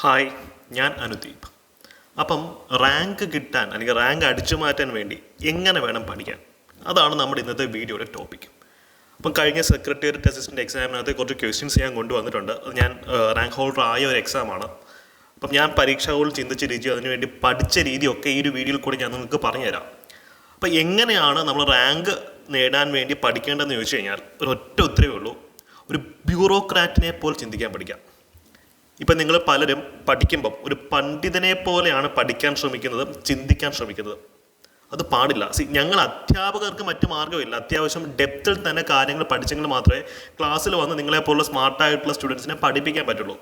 Hi ഞാൻ അനുദീപ്. അപ്പം rank കിട്ടാൻ അല്ലെങ്കിൽ റാങ്ക് അടിച്ചു മാറ്റാൻ വേണ്ടി എങ്ങനെ വേണം പഠിക്കാൻ? അതാണ് നമ്മുടെ ഇന്നത്തെ വീഡിയോയുടെ ടോപ്പിക് അപ്പം കഴിഞ്ഞ സെക്രട്ടേറിയറ്റ് അസിസ്റ്റന്റ് എക്സാമിനകത്ത് കുറച്ച് ക്വസ്റ്റ്യൻസ് ഞാൻ കൊണ്ടുവന്നിട്ടുണ്ട്. അത് ഞാൻ റാങ്ക് ഹോൾഡർ ആയ ഒരു എക്സാമാണ് അപ്പം ഞാൻ പരീക്ഷകൾ ചിന്തിച്ച രീതി അതിനുവേണ്ടി പഠിച്ച രീതിയൊക്കെ ഈ ഒരു വീഡിയോയിൽ കൂടി ഞാൻ നിങ്ങൾക്ക് പറഞ്ഞുതരാം. അപ്പം എങ്ങനെയാണ് നമ്മൾ റാങ്ക് നേടാൻ വേണ്ടി പഠിക്കേണ്ടതെന്ന് ചോദിച്ചു കഴിഞ്ഞാൽ ഒരു ഒറ്റ ഉത്തരവേ ഉള്ളൂ. ഒരു ബ്യൂറോക്രാറ്റിനെ പോലെ ചിന്തിക്കാൻ പഠിക്കാം. ഇപ്പം നിങ്ങൾ പലരും പഠിക്കുമ്പം ഒരു പണ്ഡിതനെ പോലെയാണ് പഠിക്കാൻ ശ്രമിക്കുന്നതും ചിന്തിക്കാൻ ശ്രമിക്കുന്നതും. അത് പാടില്ല. സി ഞങ്ങൾ അധ്യാപകർക്ക് മറ്റു മാർഗമില്ല. അത്യാവശ്യം ഡെപ്തിൽ തന്നെ കാര്യങ്ങൾ പഠിച്ചെങ്കിൽ മാത്രമേ ക്ലാസ്സിൽ വന്ന് നിങ്ങളെപ്പോലുള്ള സ്മാർട്ടായിട്ടുള്ള സ്റ്റുഡൻസിനെ പഠിപ്പിക്കാൻ പറ്റുള്ളൂ.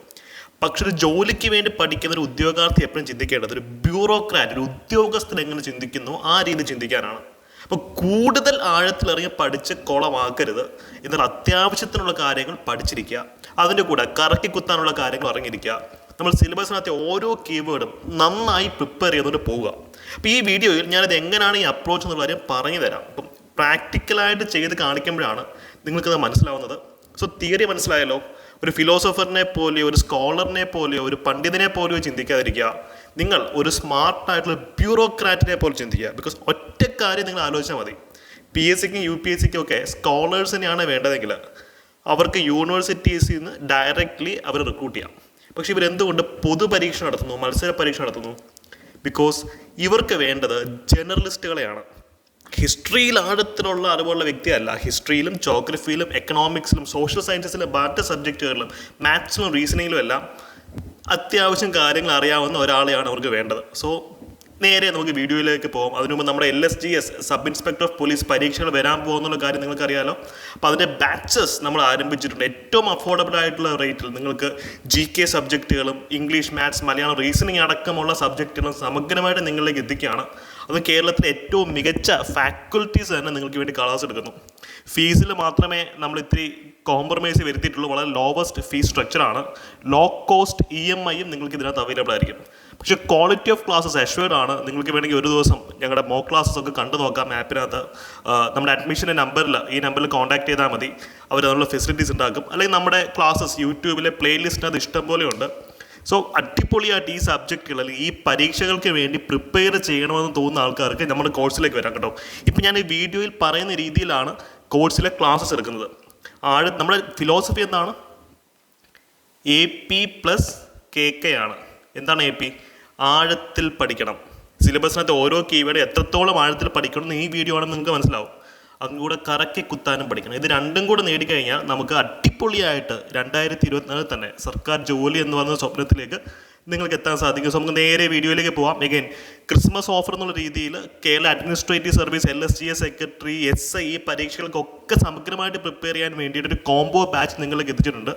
പക്ഷെ ഒരു ജോലിക്ക് വേണ്ടി പഠിക്കുന്ന ഒരു ഉദ്യോഗാർത്ഥി എപ്പോഴും ചിന്തിക്കേണ്ടത് ഒരു ബ്യൂറോക്രാറ്റ് ഒരു ഉദ്യോഗസ്ഥൻ എങ്ങനെ ചിന്തിക്കുന്നു ആ രീതി ചിന്തിക്കാനാണ്. അപ്പോൾ കൂടുതൽ ആഴത്തിലിറങ്ങി പഠിച്ച് കുളമാക്കരുത്. എന്നാൽ അത്യാവശ്യത്തിനുള്ള കാര്യങ്ങൾ പഠിച്ചിരിക്കുക. അതിന്റെ കൂടെ കറക്കി കുത്താനുള്ള കാര്യങ്ങൾ അറിഞ്ഞിരിക്കുക നമ്മൾ സിലബസിനകത്തെ ഓരോ കീവേഡും നന്നായി പ്രിപ്പയർ ചെയ്തുകൊണ്ട് പോവുക. അപ്പോൾ ഈ വീഡിയോയിൽ ഞാനിത് എങ്ങനെയാണ് ഈ അപ്രോച്ച് എന്നുള്ള കാര്യം പറഞ്ഞു തരാം. അപ്പം പ്രാക്ടിക്കലായിട്ട് ചെയ്ത് കാണിക്കുമ്പോഴാണ് നിങ്ങൾക്കത് മനസ്സിലാവുന്നത്. സോ തിയറി മനസ്സിലായല്ലോ. ഒരു ഫിലോസഫറിനെ പോലെയോ ഒരു സ്കോളറിനെ പോലെയോ ഒരു പണ്ഡിതനെ പോലെയോ ചിന്തിക്കാതിരിക്കുക. നിങ്ങൾ ഒരു സ്മാർട്ടായിട്ടുള്ള ബ്യൂറോക്രാറ്റിനെ പോലെ ചിന്തിക്കുക. ബിക്കോസ് ഒറ്റ കാര്യം നിങ്ങൾ ആലോചിച്ചാൽ മതി. പി എസ് സിക്കും യു പി എസ് സിക്കും ഒക്കെ സ്കോളേഴ്സിനെയാണ് വേണ്ടതെങ്കിൽ അവർക്ക് യൂണിവേഴ്സിറ്റീസിൽ നിന്ന് ഡയറക്റ്റ്ലി അവർ റിക്രൂട്ട് ചെയ്യാം. പക്ഷെ ഇവരെന്തുകൊണ്ട് പൊതുപരീക്ഷ നടത്തുന്നു മത്സര പരീക്ഷ നടത്തുന്നു? ബിക്കോസ് ഇവർക്ക് വേണ്ടത് ജേർണലിസ്റ്റുകളെയാണ്. ഹിസ്റ്ററിയിൽ ആഴത്തിലുള്ള അറിവുള്ള വ്യക്തിയല്ല. ഹിസ്റ്ററിയിലും ജോഗ്രഫിയിലും എക്കണോമിക്സിലും സോഷ്യൽ സയൻസസിലും മറ്റ് സബ്ജക്റ്റുകളിലും മാത്സിലും റീസണിങ്ങിലും എല്ലാം അത്യാവശ്യം കാര്യങ്ങൾ അറിയാവുന്ന ഒരാളെയാണ് അവർക്ക് വേണ്ടത്. സോ നേരെ നമുക്ക് വീഡിയോയിലേക്ക് പോകാം. അതിനു മുമ്പ് നമ്മുടെ L S G S sub inspector of police പരീക്ഷകൾ വരാൻ പോകുന്നുള്ള കാര്യം നിങ്ങൾക്കറിയാലോ. അപ്പോൾ അതിന്റെ ബാച്ചസ് നമ്മൾ ആരംഭിച്ചിട്ടുണ്ട്. ഏറ്റവും അഫോർഡബിൾ ആയിട്ടുള്ള റേറ്റിൽ നിങ്ങൾക്ക് ജി കെ സബ്ജക്റ്റുകളും ഇംഗ്ലീഷ് മാത്സ് മലയാളം റീസണിങ് അടക്കമുള്ള സബ്ജക്റ്റുകളും സമഗ്രമായിട്ട് നിങ്ങളിലേക്ക് എത്തിക്കുകയാണ്. അത് കേരളത്തിലെ ഏറ്റവും മികച്ച ഫാക്കൽറ്റീസ് തന്നെ നിങ്ങൾക്ക് വേണ്ടി കളേഴ്സ് എടുക്കുന്നു. ഫീസിൽ മാത്രമേ നമ്മൾ ഇത്തിരി കോംപ്രമൈസ് വരുത്തിയിട്ടുള്ള വളരെ ലോവസ്റ്റ് ഫീ സ്ട്രക്ചറാണ് ലോ കോസ്റ്റ് ഇ എം ഐയും നിങ്ങൾക്ക് ഇതിനകത്ത് അവൈലബിൾ ആയിരിക്കും. പക്ഷേ ക്വാളിറ്റി ഓഫ് ക്ലാസ്സസ് അഷ്വേർഡ് ആണ്. നിങ്ങൾക്ക് വേണമെങ്കിൽ ഒരു ദിവസം ഞങ്ങളുടെ മോ ക്ലാസ്സസ് ഒക്കെ കണ്ടു നോക്കാം ആപ്പിനകത്ത് നമ്മുടെ അഡ്മിഷന്റെ നമ്പറിൽ ഈ നമ്പറിൽ കോൺടാക്ട് ചെയ്താൽ മതി. അവർ അതിനുള്ള ഫെസിലിറ്റീസ് ഉണ്ടാക്കും. അല്ലെങ്കിൽ നമ്മുടെ ക്ലാസ്സസ് യൂട്യൂബിലെ പ്ലേലിസ്റ്റിനകത്ത് ഇഷ്ടം പോലെ ഉണ്ട്. സോ അടിപൊളിയായിട്ട് ഈ സബ്ജക്റ്റുകൾ അല്ലെങ്കിൽ ഈ പരീക്ഷകൾക്ക് വേണ്ടി പ്രിപ്പയർ ചെയ്യണമെന്ന് തോന്നുന്ന ആൾക്കാർക്ക് നമ്മുടെ കോഴ്സിലേക്ക് വരാം കേട്ടോ. ഇപ്പം ഞാൻ ഈ വീഡിയോയിൽ പറയുന്ന രീതിയിലാണ് കോഴ്സിലെ ക്ലാസ്സസ് എടുക്കുന്നത്. ആഴ നമ്മുടെ ഫിലോസഫി എന്താണ്? A P plus K K ആണ്. എന്താണ് എ പി ആഴത്തിൽ പഠിക്കണം. സിലബസിനകത്ത് ഓരോ കീവേഡ് എത്രത്തോളം ആഴത്തിൽ പഠിക്കണം എന്ന് ഈ വീഡിയോ ആണെന്ന് നിങ്ങൾക്ക് മനസ്സിലാവും. അതും കൂടെ കറക്കി കുത്താനും പഠിക്കണം. ഇത് രണ്ടും കൂടെ നേടിക്കഴിഞ്ഞാൽ നമുക്ക് അടിപൊളിയായിട്ട് രണ്ടായിരത്തി ഇരുപത്തിനാലിൽ തന്നെ സർക്കാർ ജോലി എന്ന് പറയുന്ന സ്വപ്നത്തിലേക്ക് നിങ്ങൾക്ക് എത്താൻ സാധിക്കും. സോ നമുക്ക് നേരെ വീഡിയോയിലേക്ക് പോവാം. എഗൈൻ ക്രിസ്മസ് ഓഫർ എന്നുള്ള രീതിയിൽ Kerala administrative service L S G S secretary S I ഈ പരീക്ഷകൾക്കൊക്കെ സമഗ്രമായിട്ട് പ്രിപ്പയർ ചെയ്യാൻ വേണ്ടിയിട്ട് ഒരു കോംബോ ബാച്ച് നിങ്ങൾക്ക് എത്തിച്ചിട്ടുണ്ട്.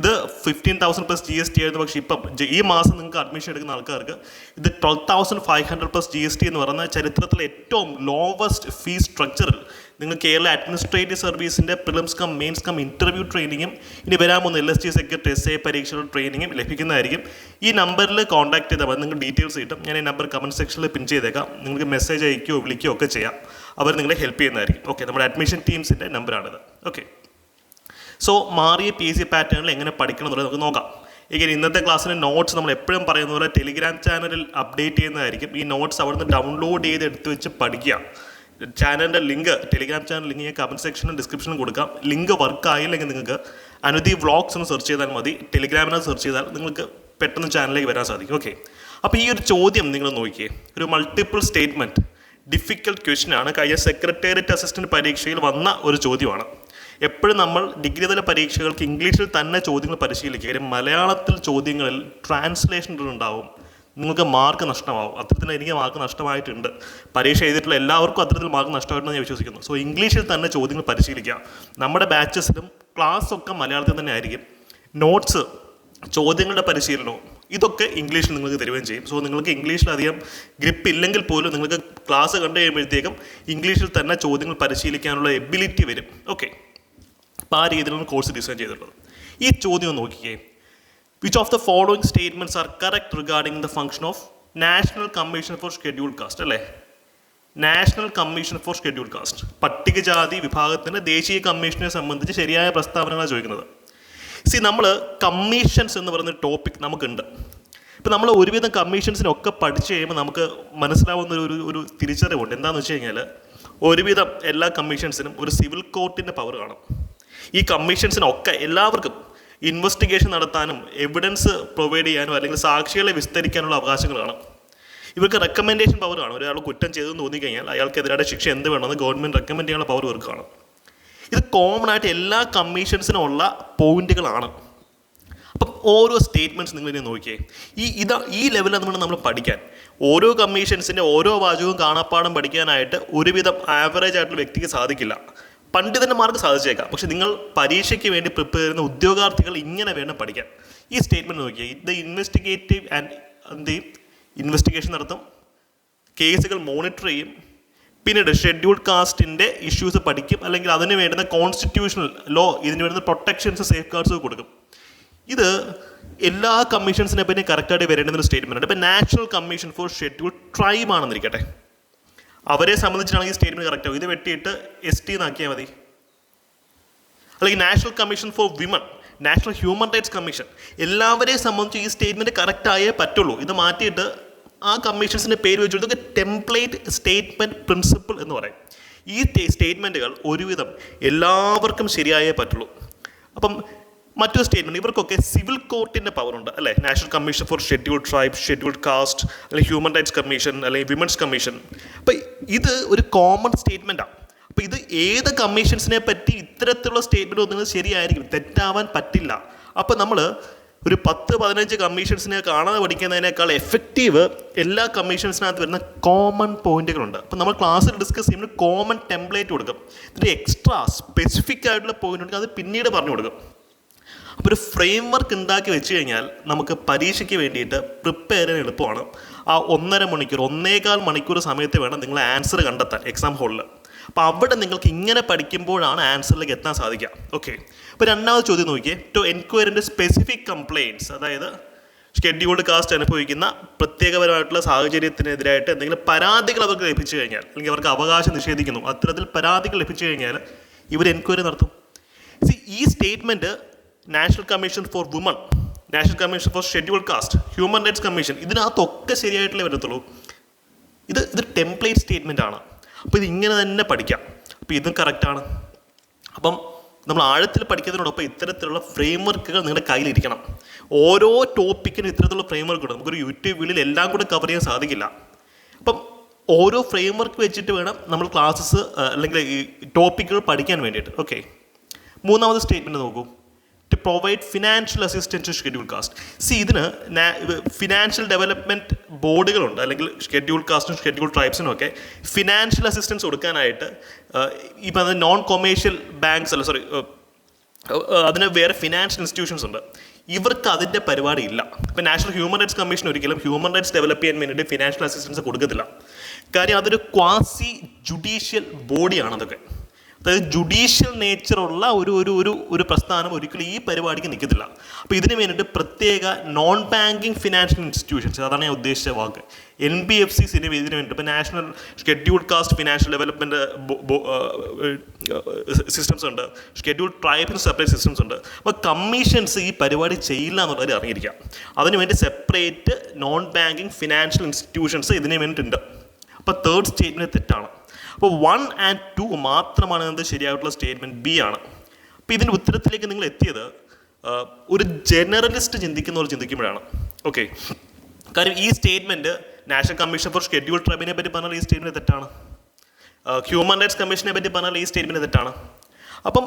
ഇത് fifteen thousand plus G S T ആയിരുന്നു. പക്ഷേ ഇപ്പം ഈ മാസം നിങ്ങൾക്ക് അഡ്മിഷൻ എടുക്കുന്ന ആൾക്കാർക്ക് ഇത് twelve thousand five hundred plus G S T എന്ന് പറയുന്ന ചരിത്രത്തിലെ ഏറ്റവും ലോവസ്റ്റ് ഫീസ് സ്ട്രക്ചറിൽ നിങ്ങൾ Kerala administrative സർവീസിന്റെ prelims cum mains cum interview ട്രെയിനിങ്ങും ഇനി വരാൻ പോകുന്ന L S T secretary S A പരീക്ഷയുടെ ട്രെയിനിങ്ങും ലഭിക്കുന്നതായിരിക്കും. ഈ നമ്പറിൽ കോൺടാക്ട് ചെയ്താൽ മതി. നിങ്ങൾക്ക് ഡീറ്റെയിൽസ് കിട്ടും. ഞാൻ ഈ നമ്പർ കമന്റ് സെക്ഷനിൽ പിൻ ചെയ്തേക്കാം. നിങ്ങൾക്ക് മെസ്സേജ് അയക്കുകയോ വിളിക്കുകയോ ഒക്കെ ചെയ്യാം. അവർ നിങ്ങളെ ഹെൽപ്പ് ചെയ്യുന്നതായിരിക്കും. ഓക്കെ നമ്മുടെ അഡ്മിഷൻ ടീംസിന്റെ നമ്പറാണിത് ഓക്കെ സോ മാറിയ പി സി പാറ്റേണിൽ എങ്ങനെ പഠിക്കണം എന്നുള്ളത് നമുക്ക് നോക്കാം. ഇങ്ങനെ ഇന്നത്തെ ക്ലാസ്സിന്റെ നോട്ട്സ് നമ്മൾ എപ്പോഴും പറയുന്ന പോലെ ടെലിഗ്രാം ചാനലിൽ അപ്ഡേറ്റ് ചെയ്യുന്നതായിരിക്കും. ഈ നോട്ട്സ് അവിടുന്ന് ഡൗൺലോഡ് ചെയ്ത് എടുത്ത് വെച്ച് പഠിക്കുക. ചാനലിന്റെ ലിങ്ക് ടെലിഗ്രാം ചാനൽ ലിങ്ക് ഞാൻ കമന്റ് സെക്ഷനും ഡിസ്ക്രിപ്ഷനും കൊടുക്കാം. ലിങ്ക് വർക്ക് ആയില്ലെങ്കിൽ നിങ്ങൾക്ക് അനുദി വ്ളോഗ്സ് എന്ന് സെർച്ച് ചെയ്താൽ മതി. ടെലിഗ്രാമിനകത്ത് സെർച്ച് ചെയ്താൽ നിങ്ങൾക്ക് പെട്ടെന്ന് ചാനലിലേക്ക് വരാൻ സാധിക്കും. ഓക്കെ അപ്പോൾ ഈ ഒരു ചോദ്യം നിങ്ങൾ നോക്കിയേ. ഒരു മൾട്ടിപ്പിൾ സ്റ്റേറ്റ്മെന്റ് ഡിഫിക്കൽട്ട് ക്വസ്റ്റ്യൻ ആണ്. കഴിഞ്ഞ സെക്രട്ടേറിയറ്റ് അസിസ്റ്റന്റ് പരീക്ഷയിൽ വന്ന ഒരു ചോദ്യമാണ്. എപ്പോഴും നമ്മൾ ഡിഗ്രി തല പരീക്ഷകൾക്ക് ഇംഗ്ലീഷിൽ തന്നെ ചോദ്യങ്ങൾ പരിശീലിക്കുക. മലയാളത്തിൽ ചോദ്യങ്ങളിൽ ട്രാൻസ്ലേഷൻ ഉണ്ടാവും. നിങ്ങൾക്ക് മാർക്ക് നഷ്ടമാവും. അത്തരത്തിൽ എനിക്ക് മാർക്ക് നഷ്ടമായിട്ടുണ്ട്. പരീക്ഷ എഴുതിയിട്ടുള്ള എല്ലാവർക്കും അത്തരത്തിൽ മാർക്ക് നഷ്ടമായിട്ടുണ്ടെന്ന് ഞാൻ വിശ്വസിക്കുന്നു. സോ ഇംഗ്ലീഷിൽ തന്നെ ചോദ്യങ്ങൾ പരിശീലിക്കുക. നമ്മുടെ ബാച്ചസിലും ക്ലാസ് ഒക്കെ മലയാളത്തിൽ തന്നെ ആയിരിക്കും. നോട്ട്സ് ചോദ്യങ്ങളുടെ പരിശീലനവും ഇതൊക്കെ ഇംഗ്ലീഷിൽ നിങ്ങൾക്ക് തരുകയും ചെയ്യും. സോ നിങ്ങൾക്ക് ഇംഗ്ലീഷിൽ അധികം ഗ്രിപ്പ് ഇല്ലെങ്കിൽ പോലും നിങ്ങൾക്ക് ക്ലാസ് കണ്ടു കഴിയുമ്പോഴത്തേക്കും ഇംഗ്ലീഷിൽ തന്നെ ചോദ്യങ്ങൾ പരിശീലിക്കാനുള്ള എബിലിറ്റി വരും. ഓക്കെ അപ്പോൾ ആ രീതിയിലാണ് കോഴ്സ് ഡിസൈൻ ചെയ്തിട്ടുള്ളത്. ഈ ചോദ്യം നോക്കിക്കേ. Which of the following statements are correct regarding the function of national commission for schedule caste അല്ലേ? National commission for schedule caste പട്ടികജാതി വിഭാഗത്തിന്റെ ദേശീയ കമ്മീഷനെ സംബന്ധിച്ച് ശരിയായ പ്രസ്താവനകളാണ് ചോദിക്കുന്നത്. സി നമ്മൾ കമ്മീഷൻസ് എന്ന് പറയുന്ന ടോപ്പിക് നമുക്കുണ്ട്. ഇപ്പം നമ്മൾ ഒരുവിധം കമ്മീഷൻസിനൊക്കെ പഠിച്ചു കഴിയുമ്പോൾ നമുക്ക് മനസ്സിലാവുന്ന ഒരു ഒരു- തിരിച്ചറിവുണ്ട്. എന്താണെന്ന് വെച്ച് കഴിഞ്ഞാൽ ഒരുവിധം എല്ലാ കമ്മീഷൻസിനും ഒരു സിവിൽ കോർട്ടിന്റെ പവർ കാണും. ഈ കമ്മീഷൻസിനൊക്കെ എല്ലാവർക്കും ഇൻവെസ്റ്റിഗേഷൻ നടത്താനും എവിഡൻസ് പ്രൊവൈഡ് ചെയ്യാനും അല്ലെങ്കിൽ സാക്ഷികളെ വിസ്തരിക്കാനുള്ള അവകാശങ്ങൾ കാണും. ഇവർക്ക് റെക്കമെൻഡേഷൻ പവർ ആണ് ഒരാൾ കുറ്റം ചെയ്തെന്ന് തോന്നിക്കഴിഞ്ഞാൽ അയാൾക്കെതിരായ ശിക്ഷ എന്ത് വേണമെന്ന് ഗവൺമെന്റ് റെക്കമെൻഡ് ചെയ്യാനുള്ള പവർ ഇവർക്ക് കാണും. ഇത് കോമൺ ആയിട്ട് എല്ലാ കമ്മീഷൻസിനും ഉള്ള പോയിന്റുകളാണ്. അപ്പം ഓരോ സ്റ്റേറ്റ്മെന്റ്സ് നിങ്ങൾ ഇനി നോക്കിയേ. ഈ ഇതാ ഈ ലെവലിൽ നമ്മൾ നമ്മൾ പഠിക്കാൻ. ഓരോ കമ്മീഷൻസിന്റെ ഓരോ വാചകവും കാണാപ്പാടം പഠിക്കാനായിട്ട് ഒരുവിധം ആവറേജ് ആയിട്ടുള്ള വ്യക്തിക്ക് സാധിക്കില്ല. പണ്ഡിതന്മാർക്ക് സാധിച്ചേക്കാം. പക്ഷെ നിങ്ങൾ പരീക്ഷയ്ക്ക് വേണ്ടി പ്രിപ്പയർ ചെയ്യുന്ന ഉദ്യോഗാർത്ഥികൾ ഇങ്ങനെ വേണം പഠിക്കാൻ. ഈ സ്റ്റേറ്റ്മെന്റ് നോക്കിയാൽ ഇത് ഇൻവെസ്റ്റിഗേറ്റീവ് ആൻഡ് എന്ത് ചെയ്യും? ഇൻവെസ്റ്റിഗേഷൻ നടത്തും. കേസുകൾ മോണിറ്റർ ചെയ്യും. പിന്നീട് ഷെഡ്യൂൾഡ് കാസ്റ്റിന്റെ ഇഷ്യൂസ് പഠിക്കും. അല്ലെങ്കിൽ അതിന് വേണ്ടുന്ന കോൺസ്റ്റിറ്റ്യൂഷണൽ ലോ ഇതിന് വേണ്ടുന്ന പ്രൊട്ടക്ഷൻസ് സേഫ് ഗാർഡ്സ് കൊടുക്കും. ഇത് എല്ലാ കമ്മീഷൻസിനെ പറ്റി കറക്റ്റായിട്ട് വരേണ്ടുന്ന ഒരു സ്റ്റേറ്റ്മെന്റ് ഉണ്ട് ഇപ്പം national commission for schedule tribe ആണെന്നിരിക്കട്ടെ. അവരെ സംബന്ധിച്ചാണെങ്കിൽ സ്റ്റേറ്റ്മെന്റ് സ്റ്റേറ്റ്മെന്റ് കറക്റ്റ് ആവും. ഇത് വെട്ടിയിട്ട് എസ് ടി എന്നാക്കിയാൽ മതി. അല്ലെങ്കിൽ national commission for women national human rights commission എല്ലാവരെയും സംബന്ധിച്ച് ഈ സ്റ്റേറ്റ്മെന്റ് കറക്റ്റ് ആയേ പറ്റുള്ളൂ. ഇത് മാറ്റിയിട്ട് ആ കമ്മീഷൻസിന്റെ പേര് വെച്ചു ടെംപ്ലേറ്റ് സ്റ്റേറ്റ്മെന്റ് പ്രിൻസിപ്പിൾ എന്ന് പറയും. ഈ സ്റ്റേറ്റ്മെന്റുകൾ ഒരുവിധം എല്ലാവർക്കും ശരിയായേ പറ്റുള്ളൂ. അപ്പം മറ്റൊരു സ്റ്റേറ്റ്മെന്റ് ഇവർക്കൊക്കെ സിവിൽ കോർട്ടിന്റെ പവറുണ്ട് അല്ലേ? National commission for scheduled tribe scheduled caste അല്ലെങ്കിൽ ഹ്യൂമൻ റൈറ്റ്സ് കമ്മീഷൻ അല്ലെങ്കിൽ വിമൻസ് കമ്മീഷൻ അപ്പം ഇത് ഒരു കോമൺ സ്റ്റേറ്റ്മെന്റാണ് അപ്പോൾ ഇത് ഏത് കമ്മീഷൻസിനെ പറ്റി ഇത്തരത്തിലുള്ള സ്റ്റേറ്റ്മെന്റ് ഒന്നും ശരിയായിരിക്കും തെറ്റാവാൻ പറ്റില്ല. അപ്പോൾ നമ്മൾ ഒരു പത്ത് പതിനഞ്ച് കമ്മീഷൻസിനെ കാണാതെ പഠിക്കുന്നതിനേക്കാൾ എഫക്റ്റീവ് എല്ലാ കമ്മീഷൻസിനകത്ത് വരുന്ന കോമൺ പോയിന്റുകളുണ്ട് അപ്പോൾ നമ്മൾ ക്ലാസ്സിൽ ഡിസ്കസ് ചെയ്യുമ്പോൾ കോമൺ ടെംപ്ലേറ്റ് കൊടുക്കും. ഇതിന്റെ എക്സ്ട്രാ സ്പെസിഫിക് ആയിട്ടുള്ള പോയിന്റ് ഉണ്ടെങ്കിൽ അത് പിന്നീട് പറഞ്ഞു കൊടുക്കും. അപ്പോൾ ഒരു ഫ്രെയിം വർക്ക് ഉണ്ടാക്കി വെച്ച് കഴിഞ്ഞാൽ നമുക്ക് പരീക്ഷയ്ക്ക് വേണ്ടിയിട്ട് പ്രിപ്പയർ ചെയ്യാൻ എളുപ്പമാണ്. ആ ഒന്നര മണിക്കൂർ ഒന്നേകാൽ മണിക്കൂർ സമയത്ത് വേണം നിങ്ങൾ ആൻസർ കണ്ടെത്താൻ എക്സാം ഹോളിൽ അപ്പോൾ അവിടെ നിങ്ങൾക്ക് ഇങ്ങനെ പഠിക്കുമ്പോഴാണ് ആൻസറിലേക്ക് എത്താൻ സാധിക്കുക. ഓക്കെ അപ്പോൾ രണ്ടാമത് ചോദ്യം നോക്കിയേ. ടു എൻക്വയറിന്റെ സ്പെസിഫിക് കംപ്ലയിന്റ്സ് അതായത് ഷെഡ്യൂൾഡ് കാസ്റ്റ് അനുഭവിക്കുന്ന പ്രത്യേകപരമായിട്ടുള്ള സാഹചര്യത്തിനെതിരായിട്ട് എന്തെങ്കിലും പരാതികൾ അവർക്ക് ലഭിച്ചു കഴിഞ്ഞാൽ അല്ലെങ്കിൽ അവർക്ക് അവകാശം നിഷേധിക്കുന്നു അത്തരത്തിൽ പരാതികൾ ലഭിച്ചു കഴിഞ്ഞാൽ ഇവർ എൻക്വയറി നടത്തും. ഈ statement national commission for woman national commission for schedule caste human rights commission ഇതിനകത്തൊക്കെ ശരിയായിട്ടല്ലേ വരത്തുള്ളൂ. ഇത് ഇത് ടെംപ്ലേറ്റ് സ്റ്റേറ്റ്മെന്റ് ആണ്. അപ്പോൾ ഇത് ഇങ്ങനെ തന്നെ പഠിക്കാം. അപ്പോൾ ഇതും കറക്റ്റാണ് അപ്പം നമ്മൾ ആഴത്തിൽ പഠിക്കുന്നതിനോടൊപ്പം ഇത്തരത്തിലുള്ള ഫ്രെയിം വർക്കുകൾ നിങ്ങളുടെ കയ്യിലിരിക്കണം. ഓരോ ടോപ്പിക്കിനും ഇത്തരത്തിലുള്ള ഫ്രെയിം വർക്ക് ഉണ്ട്. നമുക്കൊരു യൂട്യൂബ് വീഡിയോയിൽ എല്ലാം കൂടെ കവർ ചെയ്യാൻ സാധിക്കില്ല. അപ്പം ഓരോ ഫ്രെയിം വർക്ക് വെച്ചിട്ട് വേണം നമ്മൾ ക്ലാസ്സസ് അല്ലെങ്കിൽ ഈ ടോപ്പിക്കുകൾ പഠിക്കാൻ വേണ്ടിയിട്ട്. ഓക്കെ മൂന്നാമത് സ്റ്റേറ്റ്മെന്റ് നോക്കൂ. To provide financial assistance schedule caste C ഇതിന് ഫിനാൻഷ്യൽ ഡെവലപ്മെന്റ് ബോർഡുകളുണ്ട് അല്ലെങ്കിൽ ഷെഡ്യൂൾ കാസ്റ്റിനും ഷെഡ്യൂൾ ട്രൈബ്സിനും ഒക്കെ ഫിനാൻഷ്യൽ അസിസ്റ്റൻസ് കൊടുക്കാനായിട്ട് ഇപ്പം പറഞ്ഞ നോൺ കൊമേഴ്ഷ്യൽ ബാങ്ക്സ് അല്ല സോറി അതിന് വേറെ ഫിനാൻഷ്യൽ ഇൻസ്റ്റിറ്റ്യൂഷൻസ് ഉണ്ട്. ഇവർക്ക് അതിന്റെ പരിപാടി ഇല്ല. ഇപ്പം നാഷണൽ ഹ്യൂമൻ റൈറ്റ്സ് കമ്മീഷൻ ഒരിക്കലും ഹ്യൂമൻ റൈറ്റ്സ് ഡെവലപ്പ് ചെയ്യാൻ വേണ്ടിയിട്ട് ഫിനാൻഷ്യൽ അസിസ്റ്റൻസ് കൊടുക്കത്തില്ല. കാര്യം അതൊരു ക്വാസി ജുഡീഷ്യൽ ബോഡിയാണ് അതൊക്കെ അതായത് ജുഡീഷ്യൽ നേച്ചറുള്ള ഒരു ഒരു ഒരു ഒരു പ്രസ്ഥാനം ഒരിക്കലും ഈ പരിപാടിക്ക് നിൽക്കത്തില്ല. അപ്പോൾ ഇതിന് വേണ്ടിയിട്ട് പ്രത്യേക നോൺ ബാങ്കിങ് ഫിനാൻഷ്യൽ ഇൻസ്റ്റിറ്റ്യൂഷൻസ് അതാണ് ഞാൻ ഉദ്ദേശിച്ച വാക്ക്. എൻ ബി എഫ് സിസിന് ഇതിന് വേണ്ടിയിട്ട് ഇപ്പോൾ national scheduled caste financial development systems ഉണ്ട്. ഷെഡ്യൂൾഡ് ട്രൈബിന് സെപ്പറേറ്റ് സിസ്റ്റംസ് ഉണ്ട്. അപ്പോൾ കമ്മീഷൻസ് ഈ പരിപാടി ചെയ്യില്ല എന്നുള്ളത് അറിഞ്ഞിരിക്കാം അതിനുവേണ്ടി separate non banking financial institutions ഇതിന് വേണ്ടിയിട്ടുണ്ട്. അപ്പോൾ തേർഡ് സ്റ്റേറ്റ്മെന്റ് തെറ്റാണ്. അപ്പോൾ വൺ ആൻഡ് ടു മാത്രമാണ് എന്ത് ശരിയായിട്ടുള്ള സ്റ്റേറ്റ്മെന്റ് ബി ആണ്. അപ്പോൾ ഇതിന്റെ ഉത്തരത്തിലേക്ക് നിങ്ങൾ എത്തിയത് ഒരു ജനറലിസ്റ്റ് ചിന്തിക്കുന്നവർ ചിന്തിക്കുമ്പോഴാണ്. ഓക്കെ കാര്യം ഈ statement national commission for schedule ട്രൈബിനെ പറ്റി പറഞ്ഞാൽ ഈ സ്റ്റേറ്റ്മെന്റ് തെറ്റാണ്. ഹ്യൂമൻ റൈറ്റ്സ് കമ്മീഷനെ പറ്റി പറഞ്ഞാൽ ഈ സ്റ്റേറ്റ്മെന്റ് തെറ്റാണ്. അപ്പം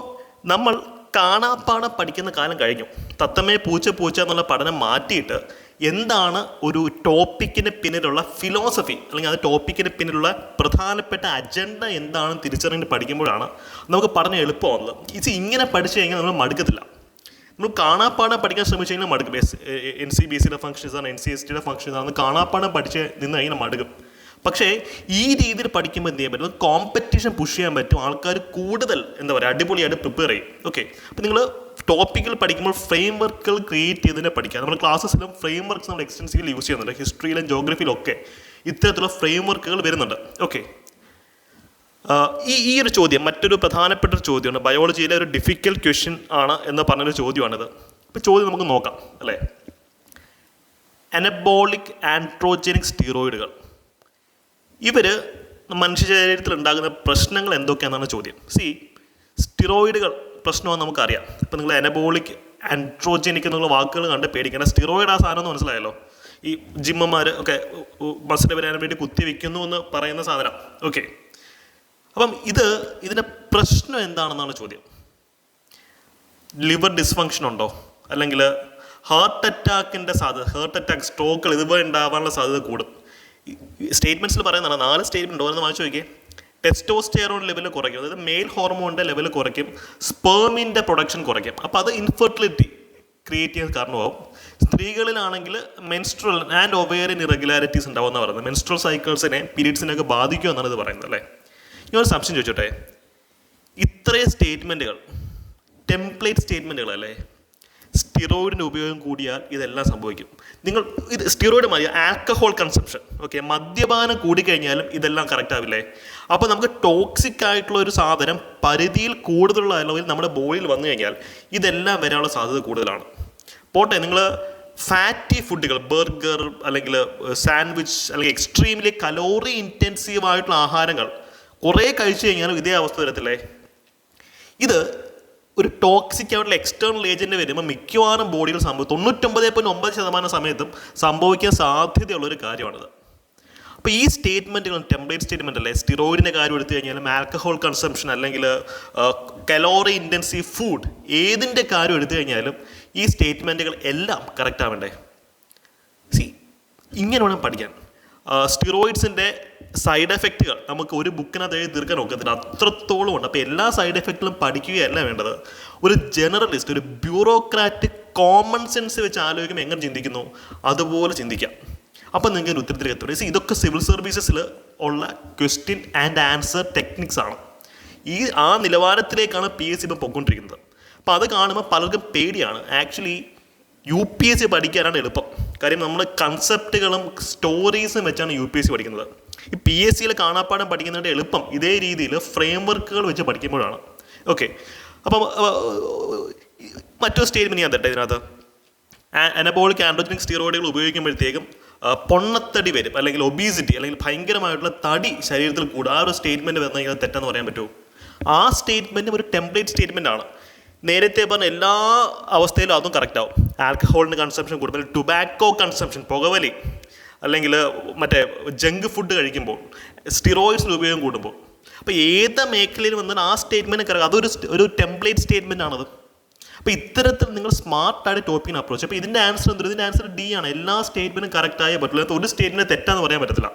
നമ്മൾ കാണാപ്പാടം പഠിക്കുന്ന കാലം കഴിഞ്ഞു. തത്തമ്മയെ പൂച്ച പൂച്ച എന്നുള്ള പഠനം മാറ്റിയിട്ട് എന്താണ് ഒരു ടോപ്പിക്കിന് പിന്നിലുള്ള ഫിലോസഫി അല്ലെങ്കിൽ അത് ടോപ്പിക്കിന് പിന്നിലുള്ള പ്രധാനപ്പെട്ട അജണ്ട എന്താണെന്ന് തിരിച്ചറിഞ്ഞ് പഠിക്കുമ്പോഴാണ് നമുക്ക് പഠനം എളുപ്പമാകുന്നത് ഇത് ഇങ്ങനെ പഠിച്ചു കഴിഞ്ഞാൽ നമ്മൾ മടുക്കത്തില്ല. നമ്മൾ കാണാപ്പാടം പഠിക്കാൻ ശ്രമിച്ചു കഴിഞ്ഞാൽ മടുക്കും. എസ് എൻ സി ബി സിയുടെ ഫംഗ്ഷൻസ് ആണ് എൻ സി എസ് ടിയുടെ ഫംഗ്ഷൻസ് ആണ് കാണാപ്പാടം പഠിച്ച് നിന്ന് കഴിഞ്ഞാൽ മടുക്കും. പക്ഷേ ഈ രീതിയിൽ പഠിക്കുമ്പോൾ എന്ത് ചെയ്യാൻ പറ്റും? കോമ്പറ്റീഷൻ പുഷ് ചെയ്യാൻ പറ്റും. ആൾക്കാർ കൂടുതൽ എന്താ പറയുക അടിപൊളിയായിട്ട് പ്രിപ്പയർ ചെയ്യും. ഓക്കെ അപ്പോൾ നിങ്ങൾ ടോപ്പിക്കിൽ പഠിക്കുമ്പോൾ ഫ്രെയിം വർക്കുകൾ ക്രിയേറ്റ് ചെയ്തതിനെ പഠിക്കുക നമ്മുടെ ക്ലാസ്സസിലും ഫ്രെയിം വർക്ക്സ് നമ്മൾ എക്സ്റ്റൻസീവ് യൂസ് ചെയ്യുന്നുണ്ട്. ഹിസ്റ്ററിയിലും ജോഗ്രഫിയിലും ഒക്കെ ഇത്തരത്തിലുള്ള ഫ്രെയിം വർക്കുകൾ വരുന്നുണ്ട് ഓക്കെ ഈ ഈ ഒരു ചോദ്യം മറ്റൊരു പ്രധാനപ്പെട്ട ഒരു ചോദ്യമാണ്. ബയോളജിയിലെ ഒരു ഡിഫിക്കൽട്ട് ക്വസ്റ്റ്യൻ ആണ് എന്ന് പറഞ്ഞൊരു ചോദ്യമാണിത്. അപ്പോൾ ചോദ്യം നമുക്ക് നോക്കാം അല്ലേ? അനബോളിക് ആൻട്രോജനിക് സ്റ്റീറോയിഡുകൾ ഇവർ മനുഷ്യ ശരീരത്തിൽ ഉണ്ടാകുന്ന പ്രശ്നങ്ങൾ എന്തൊക്കെയാണെന്നാണ് ചോദ്യം. സി സ്റ്റിറോയിഡുകൾ പ്രശ്നമാണെന്ന് നമുക്കറിയാം. ഇപ്പം നിങ്ങൾ അനബോളിക് ആൻഡ്രോജനിക് എന്നുള്ള വാക്കുകൾ കണ്ട് പേടിക്കേണ്ട സ്റ്റിറോയിഡ് ആ സാധനം എന്ന് മനസ്സിലായല്ലോ? ഈ ജിമ്മന്മാർ ഒക്കെ മസിൽ വരാൻ വേണ്ടി കുത്തി വെക്കുന്നു എന്ന് പറയുന്ന സാധനം. ഓക്കെ അപ്പം ഇത് ഇതിന്റെ പ്രശ്നം എന്താണെന്നാണ് ചോദ്യം. ലിവർ ഡിസ്ഫങ്ഷൻ ഉണ്ടോ? അല്ലെങ്കിൽ ഹാർട്ട് അറ്റാക്കിന്റെ സാധ്യത ഹാർട്ട് അറ്റാക്ക് സ്ട്രോക്കുകൾ ഇതുപോലെ ഉണ്ടാവാനുള്ള സാധ്യത കൂടും. സ്റ്റേറ്റ്മെന്റ്സിൽ പറയുന്നതാണ് നാല് സ്റ്റേറ്റ്മെന്റ് എന്ന് വായിച്ചു നോക്കിയേ. ടെസ്റ്റോസ്റ്റെറോൺ ലെവൽ കുറയ്ക്കും. അതായത് മെയിൽ ഹോർമോണിന്റെ ലെവൽ കുറയ്ക്കും. സ്പേമിന്റെ പ്രൊഡക്ഷൻ കുറയ്ക്കും. അപ്പോൾ അത് ഇൻഫെർട്ടിലിറ്റി ക്രിയേറ്റ് ചെയ്യാൻ കാരണമാവും. സ്ത്രീകളിലാണെങ്കിൽ മെൻസ്ട്രൽ ആൻഡ് ഒവേറിയൻ ഇറഗുലാരിറ്റീസ് ഉണ്ടാവും എന്ന് പറയുന്നത്. മെൻസ്ട്രൽ സൈക്കിൾസിനെ പീരീഡ്സിനെയൊക്കെ ബാധിക്കും എന്നാണ് ഇത് പറയുന്നത് അല്ലേ? ഞാൻ ഒരു സംശയം ചോദിച്ചോട്ടെ. ഇത്രയും സ്റ്റേറ്റ്മെന്റുകൾ ടെംപ്ലേറ്റ് സ്റ്റേറ്റ്മെന്റുകൾ അല്ലേ? സ്റ്റിറോയിഡിന്റെ ഉപയോഗം കൂടിയാൽ ഇതെല്ലാം സംഭവിക്കും. നിങ്ങൾ ഇത് സ്റ്റിറോയിഡ് മതി ആൽക്കഹോൾ കൺസംഷൻ ഓക്കെ മദ്യപാനം കൂടിക്കഴിഞ്ഞാലും ഇതെല്ലാം കറക്റ്റ് ആവില്ലേ? അപ്പോൾ നമുക്ക് ടോക്സിക് ആയിട്ടുള്ള ഒരു സാധനം പരിധിയിൽ കൂടുതലുള്ള അളവിൽ നമ്മുടെ ബോഡിയിൽ വന്നു കഴിഞ്ഞാൽ ഇതെല്ലാം വരാനുള്ള സാധ്യത കൂടുതലാണ്. പോട്ടെ നിങ്ങൾ ഫാറ്റി ഫുഡുകൾ ബർഗർ അല്ലെങ്കിൽ സാൻഡ്വിച്ച് അല്ലെങ്കിൽ എക്സ്ട്രീംലി കലോറി ഇന്റൻസീവ് ആയിട്ടുള്ള ആഹാരങ്ങൾ കുറേ കഴിച്ചു കഴിഞ്ഞാലും ഇതേ അവസ്ഥ വരത്തില്ലേ? ഇത് ഒരു ടോക്സിക് ആയിട്ടുള്ള എക്സ്റ്റേണൽ ഏജന്റ് വരുമ്പോൾ മിക്കവാറും ബോഡിയിൽ സംഭവം തൊണ്ണൂറ്റൊമ്പത് പോയിന്റ് ഒമ്പത് ശതമാനം സമയത്തും സംഭവിക്കാൻ സാധ്യതയുള്ള ഒരു കാര്യമാണിത്. അപ്പോൾ ഈ സ്റ്റേറ്റ്മെന്റുകൾ ടെംപ്ലേറ്റ് സ്റ്റേറ്റ്മെന്റ് അല്ലേ സ്റ്റിറോയിഡിന്റെ കാര്യം എടുത്തു കഴിഞ്ഞാലും ആൽക്കഹോൾ കൺസംഷൻ അല്ലെങ്കിൽ കലോറി ഇന്റൻസീവ് ഫുഡ് ഏതിന്റെ കാര്യം എടുത്തു കഴിഞ്ഞാലും ഈ സ്റ്റേറ്റ്മെന്റുകൾ എല്ലാം കറക്റ്റ് ആവണ്ടേ? സി ഇങ്ങനെ വേണം പഠിക്കാൻ. സ്റ്റിറോയിഡ്സിന്റെ സൈഡ് എഫക്റ്റുകൾ നമുക്ക് ഒരു ബുക്കിനകത്ത് എഴുതി തീർക്കാൻ ഒക്കത്തില്ല അത്രത്തോളം ഉണ്ട്. അപ്പോൾ എല്ലാ സൈഡ് എഫക്റ്റിലും പഠിക്കുകയല്ല വേണ്ടത്. ഒരു ജനറലിസ്റ്റ് ഒരു ബ്യൂറോക്രാറ്റിക് കോമൺ സെൻസ് വെച്ച് ആലോചിക്കുമ്പോൾ എങ്ങനെ ചിന്തിക്കുന്നു? അതുപോലെ ചിന്തിക്കാം. അപ്പം നിങ്ങൾക്ക് ഒരു ഉത്തരത്തിലേക്ക് എത്തും. ഇതൊക്കെ സിവിൽ സർവീസസിൽ ഉള്ള ക്വസ്റ്റ്യൻ ആൻഡ് ആൻസർ ടെക്നിക്സ് ആണ്. ഈ ആ നിലവാരത്തിലേക്കാണ് പി എസ് സി ഇപ്പം പൊയ്ക്കൊണ്ടിരിക്കുന്നത് അപ്പോൾ അത് കാണുമ്പോൾ പലർക്കും പേടിയാണ്. Actually U P S C പഠിക്കാനാണ് എളുപ്പം. കാര്യം നമ്മൾ കൺസെപ്റ്റുകളും സ്റ്റോറീസും വെച്ചാണ് യു പി എസ് സി പഠിക്കുന്നത്. ഈ പി എസ് സിയിൽ കാണാപ്പാടം പഠിക്കുന്നതിന്റെ എളുപ്പം ഇതേ രീതിയിൽ ഫ്രെയിം വർക്കുകൾ വെച്ച് പഠിക്കുമ്പോഴാണ്. ഓക്കെ അപ്പം മറ്റൊരു സ്റ്റേറ്റ്മെന്റ് ഞാൻ തട്ടെ ഇതിനകത്ത്. അനബോളിക് ആൻഡ്രോജനിക് സ്റ്റീറോയിഡുകൾ ഉപയോഗിക്കുമ്പോഴത്തേക്കും പൊണ്ണത്തടി വരും അല്ലെങ്കിൽ ഒബീസിറ്റി അല്ലെങ്കിൽ ഭയങ്കരമായിട്ടുള്ള തടി ശരീരത്തിൽ കൂടും ആ ഒരു സ്റ്റേറ്റ്മെന്റ് വന്നു കഴിഞ്ഞാൽ തെറ്റെന്ന് പറയാൻ പറ്റുമോ ആ സ്റ്റേറ്റ്മെന്റും ഒരു ടെംപ്ലേറ്റ് സ്റ്റേറ്റ്മെന്റ് ആണ്. നേരത്തെ പറഞ്ഞ എല്ലാ അവസ്ഥയിലും അതും കറക്റ്റാവും ആൽക്കഹോളിന്റെ കൺസംഷൻ കൂടുതൽ ടുബാക്കോ കൺസംഷൻ പുകവലി. അല്ലെങ്കിൽ മറ്റേ ജങ്ക് ഫുഡ് കഴിക്കുമ്പോൾ സ്റ്റിറോയിഡ്സിന്റെ ഉപയോഗം കൂടുമ്പോൾ. അപ്പോൾ ഏത് മേഖലയിൽ വന്നാൽ ആ സ്റ്റേറ്റ്മെന്റ് കറക്റ്റ് അതൊരു ഒരു ടെംപ്ലേറ്റ് സ്റ്റേറ്റ്മെന്റ് ആണത്. അപ്പോൾ ഇത്തരത്തിൽ നിങ്ങൾ സ്മാർട്ടായിട്ട് ടോപ്പിക്കിന് അപ്രോച്ച് അപ്പോൾ ഇതിന്റെ ആൻസർ എന്തൊരു ഇതിന്റെ ആൻസർ ഡി ആണ്. എല്ലാ സ്റ്റേറ്റ്മെന്റും കറക്റ്റായ പറ്റില്ല ഒരു സ്റ്റേറ്റ്മെന്റ് തെറ്റാന്ന് പറയാൻ പറ്റത്തില്ല.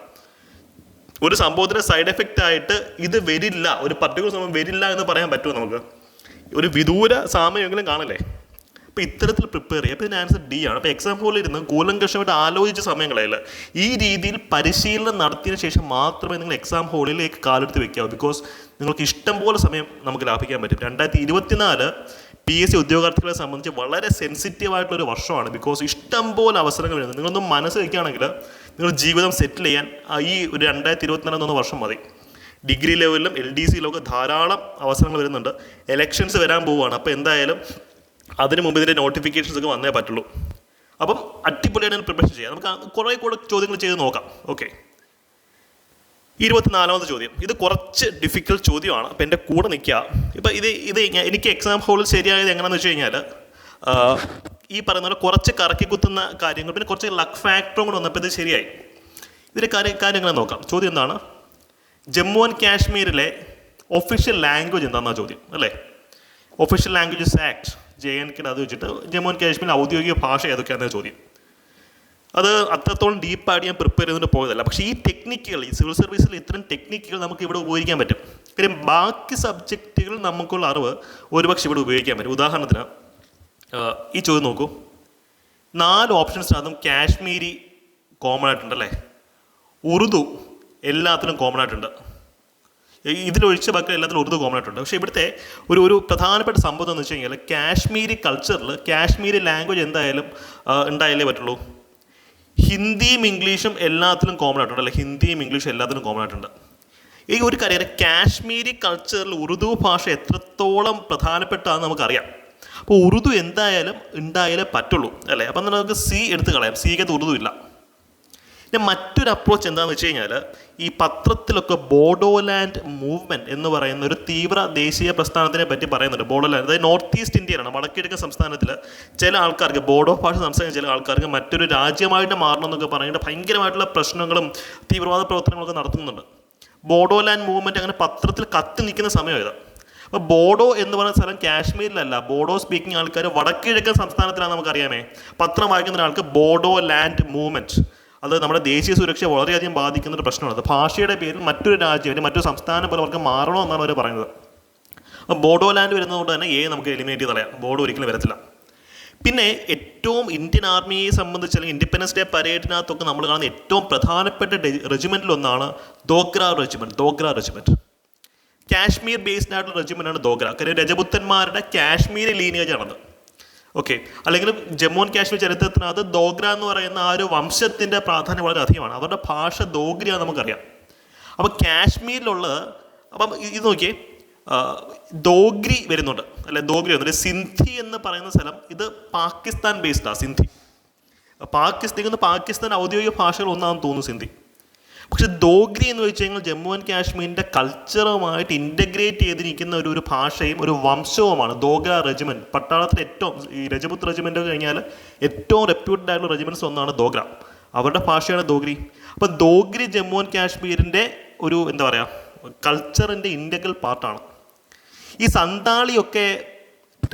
ഒരു സംഭവത്തിന് സൈഡ് എഫക്റ്റ് ആയിട്ട് ഇത് വരില്ല. ഒരു പർട്ടിക്കുലർ സംഭവം വരില്ല എന്ന് പറയാൻ പറ്റുമോ നമുക്ക്? ഒരു വിദൂര സാമ്യമെങ്കിലും കാണല്ലേ? അപ്പോൾ ഇത്തരത്തിൽ പ്രിപ്പയർ ചെയ്യുക അപ്പോൾ ഇതിന്റെ ആൻസർ ഡി ആണ്. അപ്പോൾ എക്സാം ഹോളിൽ ഇരുന്ന് കൂലങ്കഷമായിട്ട് ആലോചിച്ച സമയങ്ങളല്ല ഈ രീതിയിൽ പരിശീലനം നടത്തിയതിനു ശേഷം മാത്രമേ നിങ്ങൾ എക്സാം ഹോളിലേക്ക് കാലെടുത്ത് വെക്കാവൂ. ബിക്കോസ് നിങ്ങൾക്ക് ഇഷ്ടം പോലെ സമയം നമുക്ക് ലാഭിക്കാൻ പറ്റും. രണ്ടായിരത്തി ഇരുപത്തിനാല് പി എസ് സി ഉദ്യോഗാർത്ഥികളെ സംബന്ധിച്ച് വളരെ സെൻസിറ്റീവ് ആയിട്ടുള്ള ഒരു വർഷമാണ്. ബിക്കോസ് ഇഷ്ടം പോലെ അവസരങ്ങൾ വരുന്നത് നിങ്ങളൊന്നും മനസ്സ് വയ്ക്കുകയാണെങ്കിൽ നിങ്ങൾ ജീവിതം സെറ്റിൽ ചെയ്യാൻ ഈ ഒരു രണ്ടായിരത്തി ഇരുപത്തിനാല് എന്ന വർഷം മതി. ഡിഗ്രി ലെവലിലും എൽ ഡി സിയിലൊക്കെ ധാരാളം അവസരങ്ങൾ വരുന്നുണ്ട്. എലക്ഷൻസ് വരാൻ പോവുകയാണ്. അപ്പോൾ എന്തായാലും അതിന് മുമ്പ് ഇതിന്റെ നോട്ടിഫിക്കേഷൻസ് ഒക്കെ വന്നേ പറ്റുള്ളൂ. അപ്പം അടിപൊളിയായിട്ട് പ്രിപ്പറേഷൻ ചെയ്യാം. നമുക്ക് കുറേ കൂടെ ചോദ്യങ്ങൾ ചെയ്ത് നോക്കാം. ഓക്കെ ഇരുപത്തിനാലാമത്തെ ചോദ്യം. ഇത് കുറച്ച് ഡിഫിക്കൽട്ട് ചോദ്യമാണ്. അപ്പം എന്റെ കൂടെ നിൽക്കുക. ഇപ്പം ഇത് ഇത് എനിക്ക് എക്സാം ഹോളിൽ ശരിയായത് എങ്ങനെയാണെന്ന് വെച്ച് കഴിഞ്ഞാൽ ഈ പറയുന്ന പോലെ കുറച്ച് കറക്കി കുത്തുന്ന കാര്യങ്ങൾ പിന്നെ കുറച്ച് ലക്ക് ഫാക്ടറും കൂടെ വന്നപ്പോൾ ഇത് ശരിയായി. ഇതിന്റെ കാര്യം കാര്യങ്ങൾ നോക്കാം. ചോദ്യം എന്താണ്? ജമ്മു ആൻഡ് കാശ്മീരിലെ ഒഫീഷ്യൽ ലാംഗ്വേജ് എന്താണെന്നാണ് ചോദ്യം അല്ലേ? Official languages act J N കെയുടെ അത് വെച്ചിട്ട് ജമ്മു ആൻഡ് കാശ്മീർ ഔദ്യോഗിക ഭാഷ ഏതൊക്കെയാണെന്ന് ചോദ്യം. അത് അത്രത്തോളം ഡീപ്പായിട്ട് ഞാൻ പ്രിപ്പയർ ചെയ്തുകൊണ്ട് പോയതല്ല. പക്ഷേ ഈ ടെക്നിക്കുകൾ ഈ സിവിൽ സർവീസിൽ ഇത്തരം ടെക്നിക്കുകൾ നമുക്ക് ഇവിടെ ഉപയോഗിക്കാൻ പറ്റും. കാര്യം ബാക്കി സബ്ജക്റ്റുകൾ നമുക്കുള്ള അറിവ് ഒരുപക്ഷെ ഇവിടെ ഉപയോഗിക്കാൻ പറ്റും. ഉദാഹരണത്തിന് ഈ ചോദ്യം നോക്കൂ. നാല് ഓപ്ഷൻസ് അതും കാശ്മീരി കോമൺ ആയിട്ടുണ്ട് അല്ലേ? ഉറുദു എല്ലാത്തിലും കോമൺ ആയിട്ടുണ്ട്. ഇതിലൊഴിച്ച് ബാക്കി എല്ലാത്തിലും ഉറുദു കോമൺ ആയിട്ടുണ്ട്. പക്ഷേ ഇവിടുത്തെ ഒരു ഒരു പ്രധാനപ്പെട്ട സംഭവം എന്ന് വെച്ച് കഴിഞ്ഞാൽ കാശ്മീരി കൾച്ചറിൽ കാശ്മീരി ലാംഗ്വേജ് എന്തായാലും ഉണ്ടായാലേ പറ്റുള്ളൂ. ഹിന്ദിയും ഇംഗ്ലീഷും എല്ലാത്തിലും കോമൺ ആയിട്ടുണ്ട് അല്ലെ? ഹിന്ദിയും ഇംഗ്ലീഷും എല്ലാത്തിലും കോമൺ ആയിട്ടുണ്ട്. ഈ ഒരു കാര്യം കാശ്മീരി കൾച്ചറിൽ ഉറുദു ഭാഷ എത്രത്തോളം പ്രധാനപ്പെട്ടാന്ന് നമുക്കറിയാം. അപ്പോൾ ഉറുദു എന്തായാലും ഉണ്ടായാലേ പറ്റുള്ളൂ അല്ലേ? അപ്പം നമുക്ക് സി എടുത്ത് കളയാം. സിക്കകത്ത് ഉറുദു ഇല്ല. മറ്റൊരു അപ്രോച്ച് എന്താണെന്ന് വെച്ച് കഴിഞ്ഞാൽ ഈ പത്രത്തിലൊക്കെ ബോഡോലാൻഡ് മൂവ്മെന്റ് എന്ന് പറയുന്ന ഒരു തീവ്ര ദേശീയ പ്രസ്ഥാനത്തിനെ പറ്റി പറയുന്നുണ്ട്. ബോഡോലാൻഡ് അതായത് നോർത്ത് ഈസ്റ്റ് ഇന്ത്യയിലാണ് വടക്കിഴക്കൻ സംസ്ഥാനത്തിൽ ചില ആൾക്കാർക്ക് ബോഡോ ഭാഷ സംസാരിക്കുന്ന ചില ആൾക്കാർക്ക് മറ്റൊരു രാജ്യമായിട്ട് മാറണം എന്നൊക്കെ പറഞ്ഞിട്ട് ഭയങ്കരമായിട്ടുള്ള പ്രശ്നങ്ങളും തീവ്രവാദ പ്രവർത്തനങ്ങളൊക്കെ നടത്തുന്നുണ്ട്. ബോഡോലാൻഡ് മൂവ്മെന്റ് അങ്ങനെ പത്രത്തിൽ കത്തി നിൽക്കുന്ന സമയം ഇതാ. അപ്പോൾ ബോഡോ എന്ന് പറയുന്ന സ്ഥലം കാശ്മീരിലല്ല. ബോഡോ സ്പീക്കിംഗ് ആൾക്കാർ വടക്കിഴക്കൻ സംസ്ഥാനത്തിലാണ് നമുക്കറിയാമേ. പത്രം വായിക്കുന്ന ഒരാൾക്ക് ബോഡോ ലാൻഡ് മൂവ്മെന്റ് അത് നമ്മുടെ ദേശീയ സുരക്ഷയെ വളരെയധികം ബാധിക്കുന്ന ഒരു പ്രശ്നമാണ്. അത് ഭാഷയുടെ പേരിൽ മറ്റൊരു രാജ്യം അല്ലെങ്കിൽ മറ്റൊരു സംസ്ഥാനം പോലെ അവർക്ക് മാറണോ എന്നാണ് അവർ പറയുന്നത്. അപ്പോൾ ബോഡോ ലാൻഡ് വരുന്നതുകൊണ്ട് തന്നെ എ നമുക്ക് എലിമിനേറ്റ് ചെയ്ത് കളയാം. ബോഡോ ഒരിക്കലും വരത്തില്ല. പിന്നെ ഏറ്റവും ഇന്ത്യൻ ആർമിയെ സംബന്ധിച്ച് അല്ലെങ്കിൽ ഇൻഡിപെൻഡൻസ് ഡേ പരേഡിനകത്തൊക്കെ നമ്മൾ കാണുന്ന ഏറ്റവും പ്രധാനപ്പെട്ട റെജിമെന്റിലൊന്നാണ് Dogra regiment Dogra regiment Kashmir based ആയിട്ടുള്ള റെജിമെന്റാണ് ദോഗ്ര. കാര്യം രജപുത്തന്മാരുടെ കാശ്മീർ ലീനിയേജ് ആണത്. ഓക്കെ അല്ലെങ്കിൽ ജമ്മു ആൻഡ് കാശ്മീർ ചരിത്രത്തിനകത്ത് ദോഗ്ര എന്ന് പറയുന്ന ആ ഒരു വംശത്തിന്റെ പ്രാധാന്യം വളരെ അധികമാണ്. അവരുടെ ഭാഷ ദോഗ്രിയാണ് നമുക്കറിയാം. അപ്പോൾ കാശ്മീരിലുള്ളത് അപ്പം ഇത് നോക്കിയേ. ദോഗ്രി വരുന്നുണ്ട്. അല്ലെ ദോഗ്രി വരുന്നുണ്ട്. സിന്ധി എന്ന് പറയുന്ന സ്ഥലം ഇത് പാകിസ്ഥാൻ ബേസ്ഡാണ് സിന്ധി. പാകിസ്ഥാൻ പാകിസ്ഥാൻ ഔദ്യോഗിക ഭാഷകൾ ഒന്നാണെന്ന് തോന്നുന്നു സിന്ധി. പക്ഷെ ദോഗ്രി എന്ന് വെച്ച് കഴിഞ്ഞാൽ ജമ്മു ആൻഡ് കാശ്മീരിന്റെ കൾച്ചറുമായിട്ട് ഇന്റഗ്രേറ്റ് ചെയ്തിരിക്കുന്ന ഒരു ഒരു ഭാഷയും ഒരു വംശവുമാണ് ദോഗ്ര റെജിമെന്റ് പട്ടാളത്തിൽ ഏറ്റവും ഈ രജപുത്ത് റെജിമെന്റ് കഴിഞ്ഞാൽ ഏറ്റവും റെപ്യൂട്ടഡ് ആയിട്ടുള്ള റെജിമെന്റ്സ് ഒന്നാണ് ദോഗ്ര. അവരുടെ ഭാഷയാണ് ദോഗ്രി. അപ്പോൾ ദോഗ്രി ജമ്മു ആൻഡ് കാശ്മീരിന്റെ ഒരു എന്താ പറയുക കൾച്ചറിന്റെ ഇന്റഗ്രൽ പാർട്ടാണ് ഈ സന്താളിയൊക്കെ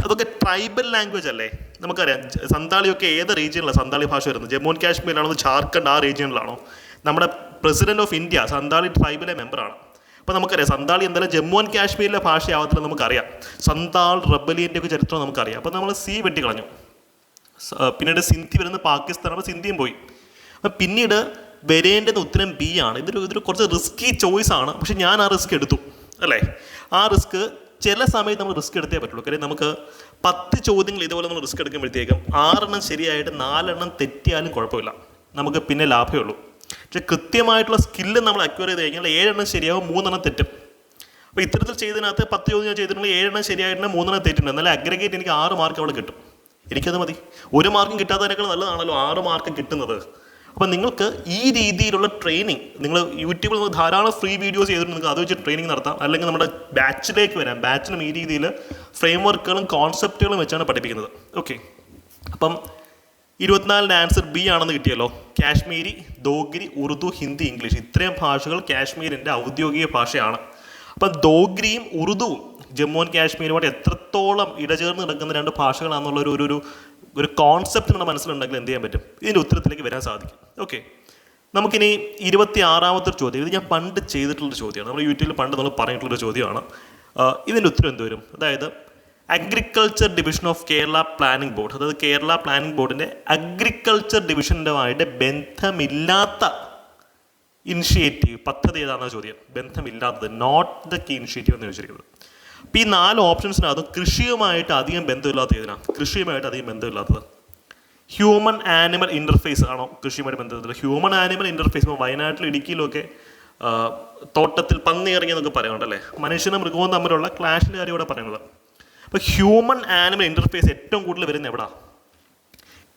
അതൊക്കെ ട്രൈബൽ ലാംഗ്വേജ് അല്ലേ? നമുക്കറിയാം സന്താളിയൊക്കെ ഏത് റീജിയനിലാണ് സന്താളി ഭാഷ വരുന്നത്? ജമ്മു ആൻഡ് കാശ്മീരിലാണോ ജാർഖണ്ഡ് ആ റീജിയനിലാണോ നമ്മുടെ പ്രസിഡന്റ് ഓഫ് ഇന്ത്യ സന്താളി ട്രൈബിലെ മെമ്പറാണ്. അപ്പോൾ നമുക്കറിയാം സന്താളി എന്തായാലും ജമ്മു ആൻഡ് കാശ്മീരിലെ ഭാഷയാവത്തില്ല നമുക്കറിയാം. സന്താൾ റബലിയന്റെ ഒക്കെ ചരിത്രം നമുക്കറിയാം. അപ്പോൾ നമ്മൾ സി വെട്ടിക്കളഞ്ഞു. കളഞ്ഞു പിന്നീട് സിന്ധി വരുന്ന പാകിസ്ഥാൻ അപ്പോൾ സിന്ധിയും പോയി. അപ്പം പിന്നീട് വരേണ്ടത് ഉത്തരം ബി ആണ്. ഇതൊരു ഇതൊരു കുറച്ച് റിസ്കി ചോയ്സ് ആണ്. പക്ഷെ ഞാൻ ആ റിസ്ക് എടുത്തു അല്ലേ? ആ റിസ്ക് ചില സമയത്ത് നമ്മൾ റിസ്ക് എടുത്തേ പറ്റുള്ളൂ. കാര്യം നമുക്ക് പത്ത് ചോദ്യങ്ങൾ ഇതുപോലെ നമ്മൾ റിസ്ക് എടുക്കുമ്പോഴത്തേക്കും ആറെണ്ണം ശരിയായിട്ട് നാലെണ്ണം തെറ്റിയാലും കുഴപ്പമില്ല. നമുക്ക് പിന്നെ ലാഭമേ ഉള്ളൂ. പക്ഷെ കൃത്യമായിട്ടുള്ള സ്കില്ല് നമ്മൾ അക്വയർ ചെയ്ത് കഴിഞ്ഞാൽ ഏഴെണ്ണം ശരിയാവും മൂന്നെണ്ണം തെറ്റും. അപ്പോൾ ഇത്തരത്തിൽ ചെയ്തതിനകത്ത് പത്ത് ചോദ്യം ഞാൻ ചെയ്തിട്ടുണ്ടെങ്കിൽ ഏഴെണ്ണം ശരിയായിട്ടുണ്ട് മൂന്നെണ്ണം തെറ്റുണ്ട് എന്നാലും അഗ്രഗേറ്റ് എനിക്ക് ആറ് മാർക്ക് അവിടെ കിട്ടും. എനിക്കത് മതി. ഒരു മാർക്കും കിട്ടാത്തതിനേക്കാൾ നല്ലതാണല്ലോ ആറ് മാർക്ക് കിട്ടുന്നത്. അപ്പം നിങ്ങൾക്ക് ഈ രീതിയിലുള്ള ട്രെയിനിങ് നിങ്ങൾ യൂട്യൂബിൽ നിന്ന് ധാരാളം ഫ്രീ വീഡിയോസ് ചെയ്തിട്ടുണ്ട്. നിങ്ങൾക്ക് അത് വെച്ച് ട്രെയിനിങ് നടത്താം. അല്ലെങ്കിൽ നമ്മുടെ ബാച്ചിലേക്ക് വരാം. ബാച്ചിലും ഈ രീതിയിൽ ഫ്രെയിം വർക്കുകളും കോൺസെപ്റ്റുകളും വെച്ചാണ് പഠിപ്പിക്കുന്നത്. ഓക്കെ അപ്പം ഇരുപത്തിനാലിന്റെ ആൻസർ ബി ആണെന്ന് കിട്ടിയല്ലോ. കാശ്മീരി ദോഗ്രി ഉറുദു ഹിന്ദി ഇംഗ്ലീഷ്. ഇത്രയും ഭാഷകൾ കാശ്മീരിന്റെ ഔദ്യോഗിക ഭാഷയാണ്. അപ്പം ദോഗ്രിയും ഉറുദുവും ജമ്മു ആൻഡ് കാശ്മീരുമായിട്ട് എത്രത്തോളം ഇടചേർന്ന് കിടക്കുന്ന രണ്ട് ഭാഷകളാണെന്നുള്ള ഒരു ഒരു- ഒരു കോൺസെപ്റ്റ് നമ്മുടെ മനസ്സിലുണ്ടെങ്കിൽ എന്ത് ചെയ്യാൻ പറ്റും? ഇതിന്റെ ഉത്തരത്തിലേക്ക് വരാൻ സാധിക്കും. ഓക്കെ നമുക്കിനി ഇരുപത്തി ആറാമത്തെ ചോദ്യം. ഇത് ഞാൻ പണ്ട് ചെയ്തിട്ടുള്ളൊരു ചോദ്യമാണ്. നമ്മൾ യൂട്യൂബിൽ പണ്ട് നമ്മൾ പറഞ്ഞിട്ടുള്ളൊരു ചോദ്യമാണ്. ഇതിന്റെ ഉത്തരം എന്ത് വരും? അതായത് agriculture division of Kerala planning board അതായത് കേരള പ്ലാനിംഗ് ബോർഡിന്റെ അഗ്രികൾച്ചർ ഡിവിഷനുമായിട്ട് ബന്ധമില്ലാത്ത ഇനിഷ്യേറ്റീവ് പദ്ധതി ഏതാണെന്ന ചോദ്യം. ബന്ധമില്ലാത്തത് നോട്ട് ദ കീ ഇനിഷ്യേറ്റീവ് എന്ന് ചോദിച്ചിരിക്കുന്നത് അപ്പോൾ ഈ നാല് ഓപ്ഷൻസിനകത്തും കൃഷിയുമായിട്ട് അധികം ബന്ധമില്ലാത്ത ഏതിനാണ് കൃഷിയുമായിട്ട് അധികം ബന്ധമില്ലാത്തത്. ഹ്യൂമൻ ആനിമൽ ഇന്റർഫേസ് ആണോ കൃഷിയുമായിട്ട് ബന്ധപ്പെട്ടത് ഹ്യൂമൻ ആനിമൽ ഇന്റർഫേസ് ഇപ്പോൾ വയനാട്ടിലും ഇടുക്കിയിലൊക്കെ തോട്ടത്തിൽ പന്നി ഇറങ്ങിയെന്നൊക്കെ പറയുന്നുണ്ടല്ലേ? മനുഷ്യനും മൃഗവും തമ്മിലുള്ള ക്ലാഷിന്റെ കാര്യം ഇവിടെ പറയുന്നത്. അപ്പോൾ ഹ്യൂമൻ ആനിമൽ ഇന്റർഫേസ് ഏറ്റവും കൂടുതൽ വരുന്നത് എവിടാ?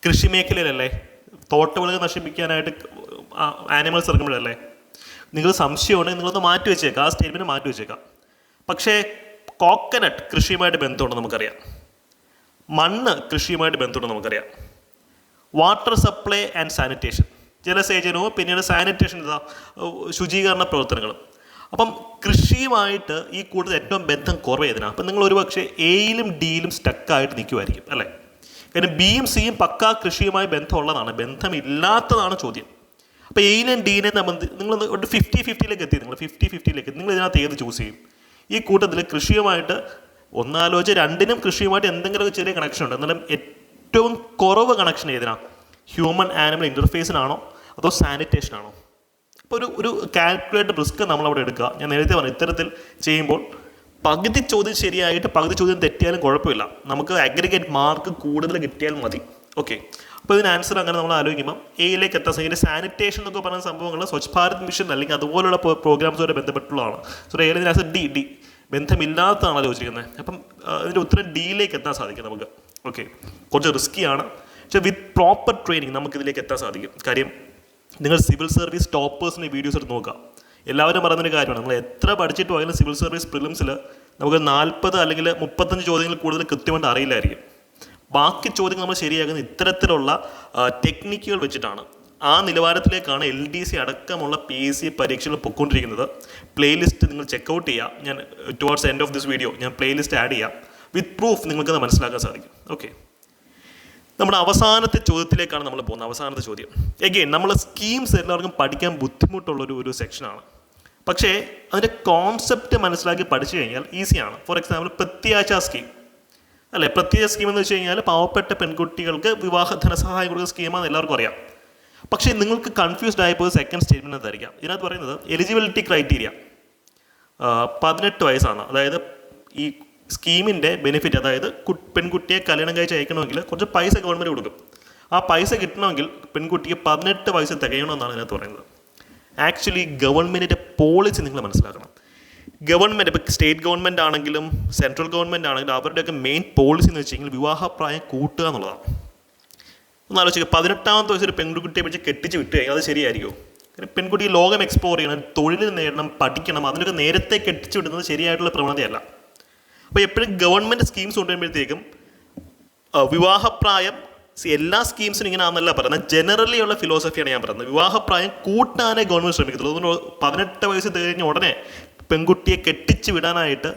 കൃഷി മേഖലയിലല്ലേ? തോട്ടവിളകൾ നശിപ്പിക്കാനായിട്ട് ആനിമൽസ് ഇറങ്ങുമ്പോഴല്ലേ? നിങ്ങൾ സംശയമുണ്ടെങ്കിൽ നിങ്ങളൊന്ന് മാറ്റി വെച്ചേക്കാം ആ സ്റ്റേറ്റ്മെന്റ് മാറ്റി വെച്ചേക്കാം. പക്ഷേ കോക്കനട്ട് കൃഷിയുമായിട്ട് ബന്ധമുണ്ട് നമുക്കറിയാം. മണ്ണ് കൃഷിയുമായിട്ട് ബന്ധമുണ്ട് നമുക്കറിയാം. വാട്ടർ സപ്ലൈ ആൻഡ് സാനിറ്റേഷൻ ജലസേചനവും പിന്നീട് സാനിറ്റേഷൻ ശുചീകരണ പ്രവർത്തനങ്ങളും. അപ്പം കൃഷിയുമായിട്ട് ഈ കൂടുതൽ ഏറ്റവും ബന്ധം കുറവേതിനാണ് അപ്പം നിങ്ങൾ ഒരുപക്ഷെ എയിലും ഡിയിലും സ്റ്റക്കായിട്ട് നിൽക്കുമായിരിക്കും അല്ലേ? കാരണം ബിയും സിയും പക്കാ കൃഷിയുമായി ബന്ധമുള്ളതാണ് ബന്ധമില്ലാത്തതാണ് ചോദ്യം. അപ്പോൾ എയിലും ഡീനെ സംബന്ധി നിങ്ങൾ ഒരു ഫിഫ്റ്റി ഫിഫ്റ്റിയിലേക്ക് എത്തി നിങ്ങൾ ഫിഫ്റ്റി ഫിഫ്റ്റിയിലേക്ക് നിങ്ങൾ ഇതിനകത്ത് ഏത് ചൂസ് ചെയ്യും? ഈ കൂട്ടത്തിൽ കൃഷിയുമായിട്ട് ഒന്നാലോചിച്ച് രണ്ടിനും കൃഷിയുമായിട്ട് എന്തെങ്കിലും ചെറിയ കണക്ഷൻ ഉണ്ട്. എന്നാലും ഏറ്റവും കുറവ് കണക്ഷൻ ഏതിനാണ് ഹ്യൂമൻ ആനിമൽ ഇന്റർഫേസിനാണോ അതോ സാനിറ്റേഷനാണോ അപ്പോൾ ഒരു ഒരു കാൽക്കുലേറ്റഡ് റിസ്ക് നമ്മളവിടെ എടുക്കുക. ഞാൻ നേരത്തെ പറഞ്ഞു ഇത്തരത്തിൽ ചെയ്യുമ്പോൾ പകുതി ചോദ്യം ശരിയായിട്ട് പകുതി ചോദ്യം തെറ്റിയാലും കുഴപ്പമില്ല. നമുക്ക് അഗ്രിഗേറ്റ് മാർക്ക് കൂടുതൽ കിട്ടിയാൽ മതി. ഓക്കെ അപ്പോൾ ഇതിന് ആൻസർ അങ്ങനെ നമ്മൾ ആലോചിക്കുമ്പോൾ എയിലേക്ക് എത്താൻ സാധിക്കും. സാനിറ്റേഷൻ എന്നൊക്കെ പറയുന്ന സംഭവങ്ങൾ സ്വച്ഛ് ഭാരത് മിഷൻ അല്ലെങ്കിൽ അതുപോലുള്ള പ്രോഗ്രാംസുമായിട്ട് ബന്ധപ്പെട്ടുള്ളതാണ്. സോ എയിലെ ആൻസർ ഡി ഡി ബന്ധമില്ലാത്തതാണ് ആലോചിക്കുന്നത് അപ്പം ഇതിന്റെ ഉത്തരം ഡിയിലേക്ക് എത്താൻ സാധിക്കും നമുക്ക്. ഓക്കെ കുറച്ച് റിസ്ക്കിയാണ് പക്ഷേ വിത്ത് പ്രോപ്പർ ട്രെയിനിങ് നമുക്ക് ഇതിലേക്ക് എത്താൻ സാധിക്കും. കാര്യം നിങ്ങൾ സിവിൽ സർവീസ് ടോപ്പേഴ്സിന്റെ വീഡിയോസ് എടുത്ത് നോക്കുക. എല്ലാവരും പറയുന്നൊരു കാര്യമാണ് നമ്മൾ എത്ര പഠിച്ചിട്ട് പോയാലും സിവിൽ സർവീസ് പ്രിലിംസിൽ നമുക്ക് നാൽപ്പത് അല്ലെങ്കിൽ മുപ്പത്തഞ്ച് ചോദ്യങ്ങൾ കൂടുതൽ കൃത്യമായിട്ട് അറിയില്ലായിരിക്കും. ബാക്കി ചോദ്യങ്ങൾ നമ്മൾ ശരിയാക്കുന്ന ഇത്തരത്തിലുള്ള ടെക്നിക്കുകൾ വെച്ചിട്ടാണ്. ആ നിലവാരത്തിലേക്കാണ് എൽ ഡി സി അടക്കമുള്ള പി എസ് സി പരീക്ഷകൾ പൊയ്ക്കൊണ്ടിരിക്കുന്നത്. പ്ലേലിസ്റ്റ് നിങ്ങൾ ചെക്കൗട്ട് ചെയ്യുക. ഞാൻ towards end of this video ഞാൻ പ്ലേലിസ്റ്റ് ആഡ് ചെയ്യാം വിത്ത് പ്രൂഫ് നിങ്ങൾക്കത് മനസ്സിലാക്കാൻ സാധിക്കും. ഓക്കെ നമ്മുടെ അവസാനത്തെ ചോദ്യത്തിലേക്കാണ് നമ്മൾ പോകുന്നത്. അവസാനത്തെ ചോദ്യം. എഗെയിൻ നമ്മൾ സ്കീംസ് എല്ലാവർക്കും പഠിക്കാൻ ബുദ്ധിമുട്ടുള്ളൊരു ഒരു സെക്ഷനാണ് പക്ഷേ അതിന്റെ കോൺസെപ്റ്റ് മനസ്സിലാക്കി പഠിച്ചു കഴിഞ്ഞാൽ ഈസിയാണ് ഫോർ എക്സാമ്പിൾ പ്രത്യാശ സ്കീം അല്ലേ? പ്രത്യേക സ്കീം എന്ന് വെച്ച് കഴിഞ്ഞാൽ പാവപ്പെട്ട പെൺകുട്ടികൾക്ക് വിവാഹ ധനസഹായം കൊടുക്കുന്ന സ്കീമാണെന്ന് എല്ലാവർക്കും അറിയാം. പക്ഷേ നിങ്ങൾക്ക് കൺഫ്യൂസ്ഡ് ആയപ്പോൾ സെക്കൻഡ് സ്റ്റേറ്റ്മെന്റ് എന്തായിരിക്കാം? ഇതിനകത്ത് പറയുന്നത് എലിജിബിലിറ്റി ക്രൈറ്റീരിയ പതിനെട്ട് വയസ്സാണ്. അതായത് ഈ സ്കീമിന്റെ ബെനിഫിറ്റ് അതായത് പെൺകുട്ടിയെ കല്യാണം കഴിച്ച് അയക്കണമെങ്കിൽ കുറച്ച് പൈസ ഗവൺമെന്റ് കൊടുക്കും. ആ പൈസ കിട്ടണമെങ്കിൽ പെൺകുട്ടിക്ക് പതിനെട്ട് വയസ്സ് തികയണമെന്നാണ് ഇതിനകത്ത് പറയുന്നത്. ആക്ച്വലി ഗവൺമെന്റിന്റെ പോളിസി നിങ്ങൾ മനസ്സിലാക്കണം. ഗവൺമെന്റ് ഇപ്പോൾ സ്റ്റേറ്റ് ഗവൺമെന്റ് ആണെങ്കിലും സെൻട്രൽ ഗവൺമെന്റ് ആണെങ്കിലും അവരുടെയൊക്കെ മെയിൻ പോളിസി എന്ന് വെച്ച് കഴിഞ്ഞാൽ വിവാഹപ്രായം കൂട്ടുക എന്നുള്ളതാണ്. ഒന്ന് ആലോചിക്കുക പതിനെട്ടാമത്തെ വയസ്സിൽ പെൺകുട്ടിയെ വെച്ച് കെട്ടിച്ച് വിട്ടു കഴിഞ്ഞാൽ അത് ശരിയായിരിക്കുമോ കാരണം പെൺകുട്ടി ലോകം എക്സ്പ്ലോർ ചെയ്യണം തൊഴിൽ നേടണം പഠിക്കണം അതിനൊക്കെ നേരത്തെ കെട്ടിച്ചു വിടുന്നത് ശരിയായിട്ടുള്ള പ്രവണതയല്ല. അപ്പോൾ എപ്പോഴും ഗവൺമെന്റ് സ്കീംസ് കൊണ്ടുവരുമ്പോഴത്തേക്കും വിവാഹപ്രായം എല്ലാ സ്കീംസിനും ഇങ്ങനെ ആണെന്നല്ല പറയുന്നത്. ജനറലി ഉള്ള ഫിലോസഫിയാണ് ഞാൻ പറയുന്നത്. വിവാഹപ്രായം കൂട്ടാനേ ഗവൺമെന്റ് ശ്രമിക്കത്തുള്ളൂ. അതുകൊണ്ട് പതിനെട്ട് വയസ്സ് തികഞ്ഞ ഉടനെ പെൺകുട്ടിയെ കെട്ടിച്ച് വിടാനായിട്ട്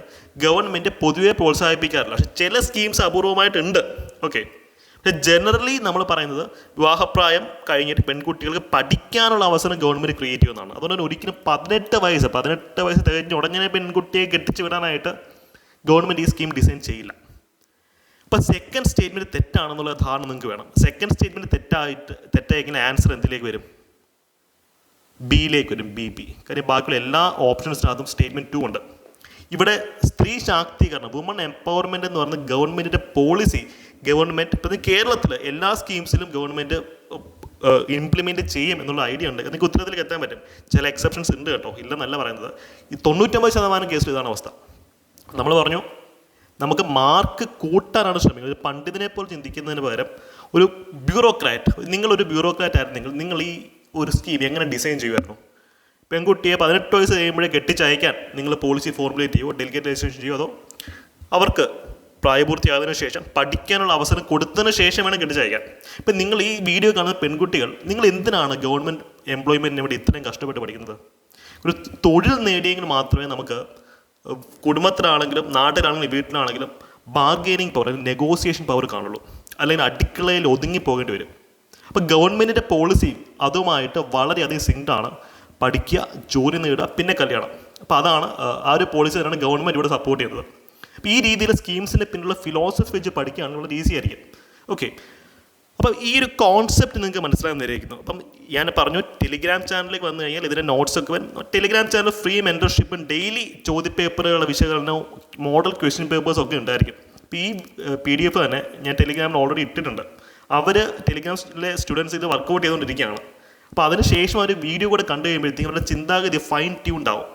ഗവൺമെന്റ് പൊതുവെ പ്രോത്സാഹിപ്പിക്കാറില്ല. പക്ഷെ ചില സ്കീംസ് അപൂർവമായിട്ടുണ്ട്. ഓക്കെ പക്ഷെ ജനറലി നമ്മൾ പറയുന്നത് വിവാഹപ്രായം കഴിഞ്ഞിട്ട് പെൺകുട്ടികൾക്ക് പഠിക്കാനുള്ള അവസരം ഗവൺമെന്റ് ക്രിയേറ്റ് ചെയ്യുന്നതാണ് അതുകൊണ്ട് തന്നെ ഒരിക്കലും പതിനെട്ട് വയസ്സ് പതിനെട്ട് വയസ്സ് തികഞ്ഞ ഉടനെ പെൺകുട്ടിയെ കെട്ടിച്ച് വിടാനായിട്ട് ഗവൺമെന്റ് ഈ സ്കീം ഡിസൈൻ ചെയ്യില്ല. അപ്പോൾ സെക്കൻഡ് സ്റ്റേറ്റ്മെന്റ് തെറ്റാണെന്നുള്ള ധാരണ നിങ്ങൾക്ക് വേണം. സെക്കൻഡ് സ്റ്റേറ്റ്മെന്റ് തെറ്റായിട്ട് തെറ്റായിരിക്കുന്ന ആൻസർ എന്തിലേക്ക് വരും? ബിയിലേക്ക് വരും ബി ബി കാര്യം ബാക്കിയുള്ള എല്ലാ ഓപ്ഷൻസിനകത്തും സ്റ്റേറ്റ്മെന്റ് ടു ഉണ്ട്. ഇവിടെ സ്ത്രീ ശാക്തീകരണം വുമൺ എംപവർമെന്റ് എന്ന് പറയുന്ന ഗവൺമെന്റിന്റെ പോളിസി ഗവൺമെന്റ് ഇപ്പം കേരളത്തിൽ എല്ലാ സ്കീംസിലും ഗവൺമെന്റ് ഇംപ്ലിമെന്റ് ചെയ്യും എന്നുള്ള ഐഡിയ ഉണ്ട്. നിങ്ങൾക്ക് ഉത്തരത്തിലേക്ക് എത്താൻ പറ്റും. ചില എക്സെപ്ഷൻസ് ഉണ്ട് കേട്ടോ. ഇല്ലെന്നല്ല പറയുന്നത്. ഈ തൊണ്ണൂറ്റൊമ്പത് ശതമാനം കേസിൽ ഇതാണ് അവസ്ഥ. നമ്മൾ പറഞ്ഞു നമുക്ക് മാർക്ക് കൂട്ടാനാണ് ശ്രമിക്കുന്നത്. ഒരു പണ്ഡിതനെ പോലെ ചിന്തിക്കുന്നതിന് പകരം ഒരു ബ്യൂറോക്രാറ്റ് നിങ്ങളൊരു ബ്യൂറോക്രാറ്റ് ആയിരുന്നെങ്കിൽ നിങ്ങൾ ഈ ഒരു സ്കീം എങ്ങനെ ഡിസൈൻ ചെയ്യുമായിരുന്നു? പെൺകുട്ടിയെ പതിനെട്ട് വയസ്സ് കഴിയുമ്പോഴേ കെട്ടിച്ചയക്കാൻ നിങ്ങൾ പോളിസി ഫോർമുലേറ്റ് ചെയ്യുമോ ഡെലിഗേറ്റ് രജിസ്ട്രേഷൻ ചെയ്യുമോ അതോ അവർക്ക് പ്രായപൂർത്തിയായതിനു ശേഷം പഠിക്കാനുള്ള അവസരം കൊടുത്തതിന് ശേഷം വേണം കെട്ടിച്ചയക്കാൻ. ഇപ്പം നിങ്ങൾ ഈ വീഡിയോ കാണുന്ന പെൺകുട്ടികൾ നിങ്ങൾ എന്തിനാണ് ഗവൺമെന്റ് എംപ്ലോയ്മെന്റിന് വേണ്ടി ഇത്രയും കഷ്ടപ്പെട്ട് പഠിക്കുന്നത്? ഒരു തൊഴിൽ നേടിയെങ്കിൽ മാത്രമേ നമുക്ക് കുടുംബത്തിലാണെങ്കിലും നാട്ടിലാണെങ്കിലും വീട്ടിലാണെങ്കിലും ബാർഗെയിനിങ് പവർ നെഗോസിയേഷൻ പവർ കാണുള്ളൂ. അല്ലെങ്കിൽ അടുക്കളയിൽ ഒതുങ്ങി പോകേണ്ടി വരും. അപ്പോൾ ഗവൺമെന്റിന്റെ പോളിസി അതുമായിട്ട് വളരെയധികം സിങ്ക്ഡാണ് പഠിക്കുക ജോലി നേടുക പിന്നെ കല്യാണം. അപ്പോൾ അതാണ് ആ, ഒരു പോളിസി തന്നെയാണ് ഗവൺമെന്റ് ഇവിടെ സപ്പോർട്ട് ചെയ്യുന്നത്. അപ്പോൾ ഈ രീതിയിൽ സ്കീംസിന്റെ പിന്നിലുള്ള ഫിലോസഫി വെച്ച് പഠിക്കുകയാണെന്നുള്ളത് ഈസി ആയിരിക്കും. ഓക്കെ അപ്പം ഈ ഒരു കോൺസെപ്റ്റ് നിങ്ങൾക്ക് മനസ്സിലാകാൻ നിരയിക്കുന്നു അപ്പം ഞാൻ പറഞ്ഞു ടെലിഗ്രാം ചാനലിലേക്ക് വന്നു കഴിഞ്ഞാൽ ഇതിന്റെ നോട്ട്സ് ഒക്കെ വരും. ടെലിഗ്രാം ചാനൽ ഫ്രീ മെന്റർഷിപ്പും ഡെയിലി ചോദ്യപേപ്പറുകളുടെ വിശകലനവും മോഡൽ ക്വസ്റ്റ്യൻ പേപ്പേഴ്സ് ഒക്കെ ഉണ്ടായിരിക്കും. ഈ പി ഡി എഫ് തന്നെ ഞാൻ ടെലിഗ്രാമിൽ ഓൾറെഡി ഇട്ടിട്ടുണ്ട്. അവർ ടെലിഗ്രാമിലെ സ്റ്റുഡൻസ് ഇത് വർക്കൗട്ട് ചെയ്തുകൊണ്ടിരിക്കുകയാണ്. അപ്പോൾ അതിന് ശേഷം ഒരു വീഡിയോ കൂടെ കണ്ടു കഴിയുമ്പോഴത്തേക്കും അവരുടെ ചിന്താഗതി ഫൈൻ ട്യൂൺഡ് ആവും.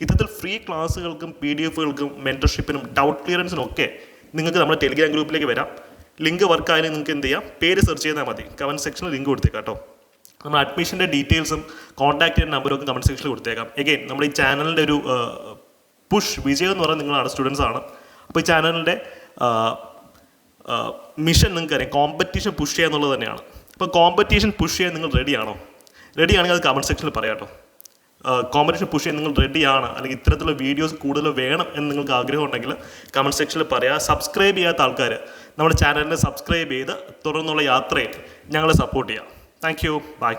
ഇത്തരത്തിൽ ഫ്രീ ക്ലാസ്സുകൾക്കും പി ഡി എഫുകൾക്കും മെന്റർഷിപ്പിനും ഡൗട്ട് ക്ലിയറൻസിനും ഒക്കെ നിങ്ങൾക്ക് നമ്മുടെ ടെലിഗ്രാം ഗ്രൂപ്പിലേക്ക് വരാം. ലിങ്ക് വർക്ക് ആയാലും നിങ്ങൾക്ക് എന്ത് ചെയ്യാം? പേര് സെർച്ച് ചെയ്താൽ മതി. കമന്റ് സെക്ഷനിൽ ലിങ്ക് കൊടുത്തേക്കാം കേട്ടോ. നമ്മൾ അഡ്മിഷന്റെ ഡീറ്റെയിൽസും കോൺടാക്ട് ചെയ്യുന്ന നമ്പറും ഒക്കെ കമന്റ് സെക്ഷനിൽ കൊടുത്തേക്കാം. എഗെയിൻ നമ്മുടെ ഈ ചാനലിന്റെ ഒരു പുഷ് വിജയം എന്ന് പറയുന്നത് നിങ്ങളാണ് സ്റ്റുഡൻസ് ആണ്. അപ്പോൾ ഈ ചാനലിന്റെ മിഷൻ നിങ്ങൾക്ക് അറിയാം. കോമ്പറ്റീഷൻ പുഷ് ചെയ്യുക എന്നുള്ളത് തന്നെയാണ്. അപ്പോൾ കോമ്പറ്റീഷൻ പുഷ് ചെയ്യാൻ നിങ്ങൾ റെഡിയാണോ റെഡിയാണെങ്കിൽ അത് കമന്റ് സെക്ഷനിൽ പറയാം കേട്ടോ. കോമ്പറ്റീഷൻ പുഷ് ചെയ്യാൻ നിങ്ങൾ റെഡിയാണ് അല്ലെങ്കിൽ ഇത്തരത്തിലുള്ള വീഡിയോസ് കൂടുതൽ വേണം എന്ന് നിങ്ങൾക്ക് ആഗ്രഹം ഉണ്ടെങ്കിൽ കമന്റ് സെക്ഷനിൽ പറയാം. സബ്സ്ക്രൈബ് ചെയ്യാത്ത ആൾക്കാർ നമ്മുടെ ചാനലിനെ സബ്സ്ക്രൈബ് ചെയ്ത് തുടർന്നുള്ള യാത്രയിൽ ഞങ്ങളെ സപ്പോർട്ട് ചെയ്യാം താങ്ക് യു ബൈ